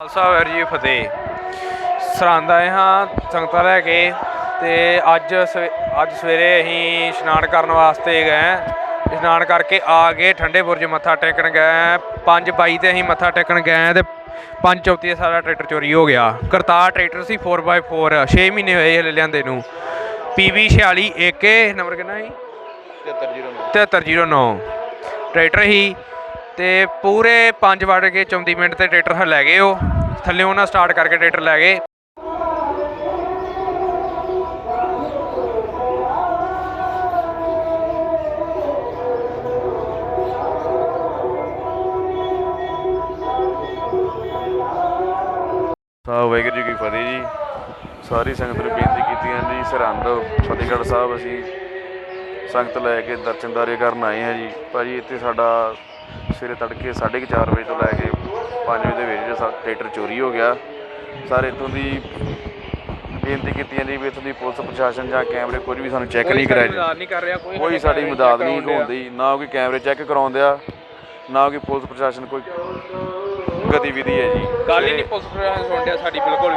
ਖਾਲਸਾ ਵਾਹਿਗੁਰੂ ਜੀ ਫਤਿਹ। ਸਰਹੰਦ ਆਏ ਹਾਂ ਸੰਗਤਾਂ ਲੈ ਕੇ ਤੇ ਅੱਜ ਅੱਜ ਸਵੇਰੇ ਅਸੀਂ ਇਸ਼ਨਾਨ ਕਰਨ ਵਾਸਤੇ ਗਏ। ਇਸ਼ਨਾਨ ਕਰਕੇ ਆ ਕੇ ਠੰਡੇ ਬੁਰਜ ਮੱਥਾ ਟੇਕਣ ਗਏ 5:22 ਤੇ ਅਸੀਂ ਮੱਥਾ ਟੇਕਣ ਗਏ ਹਾਂ ਤੇ 5:34 ਤੇ ਸਾਡਾ ਟਰੈਕਟਰ ਚੋਰੀ ਹੋ ਗਿਆ। ਕਰਤਾਰ ਟਰੈਕਟਰ ਸੀ 4x4 6 ਮਹੀਨੇ ਹੋਏ ਹਲੇ ਲਿਆਂਦੇ ਨੂੰ। PV 46 AK ਨੰਬਰ ਕਿੰਨਾ ਸੀ? 7309 ਟਰੈਕਟਰ ਹੀ ਤੇ ਪੂਰੇ 5 ਵੜ ਕੇ 34 ਮਿੰਟ ਤੇ ਟਰੈਕਟਰ ਲੈ ਗਏ ਉਹ। ਥੱਲੇ ਉਹਨਾਂ ਸਟਾਰਟ ਕਰਕੇ ਟਰੈਕਟਰ ਲੈ ਗਏ। ਸਾਹਿਬ ਵਾਹਿਗੁਰੂ ਜੀ ਕੀ ਫਤਿਹ ਜੀ। ਸਾਰੀ ਸੰਗਤ ਨੂੰ ਬੇਨਤੀ ਕੀਤੀ ਹੈ ਜੀ, ਸਰਹੰਦ, ਫਤਿਹਗੜ੍ਹ ਸਾਹਿਬ ਅਸੀਂ ਸੰਗਤ ਲੈ ਕੇ ਦਰਸ਼ਨਦਾਰੀ ਕਰਨ ਆਏ ਹਾਂ ਜੀ। ਭਾਜੀ, ਇੱਥੇ ਸਾਡਾ ਸਵੇਰੇ ਤੜਕੇ 4:30 ਵਜੇ ਤੋਂ ਲੈ ਕੇ 5 ਵਜੇ ਦੇ ਵਿੱਚ ਟਰੈਕਟਰ ਚੋਰੀ ਹੋ ਗਿਆ। ਸਾਰੇ ਇੱਥੋਂ ਦੀ ਬੇਨਤੀ ਕੀਤੀ ਹੈ ਜੀ ਵੀ ਇੱਥੋਂ ਦੀ ਪੁਲਿਸ ਪ੍ਰਸ਼ਾਸਨ ਜਾਂ ਕੈਮਰੇ ਕੁਝ ਵੀ ਸਾਨੂੰ ਚੈੱਕ ਨਹੀਂ ਕਰਾਇਆ ਜੀ ਨਹੀਂ ਕਰ ਰਿਹਾ ਕੋਈ ਕੋਈ ਸਾਡੀ ਮਦਦ ਨਹੀਂ ਹੁੰਦੀ ਨਾ ਕੋਈ ਕੈਮਰੇ ਚੈੱਕ ਕਰਾਉਂਦੇ ਆ ਨਾ ਕੋਈ ਪੁਲਿਸ ਪ੍ਰਸ਼ਾਸਨ ਕੋਈ ਗਤੀਵਿਧੀ ਹੈ ਜੀ। ਗੱਲ ਹੀ ਨਹੀਂ ਪੁਲਿਸ ਪ੍ਰਸ਼ਾਸਨ ਸੁਣ ਰਿਹਾ ਸਾਡੀ ਬਿਲਕੁਲ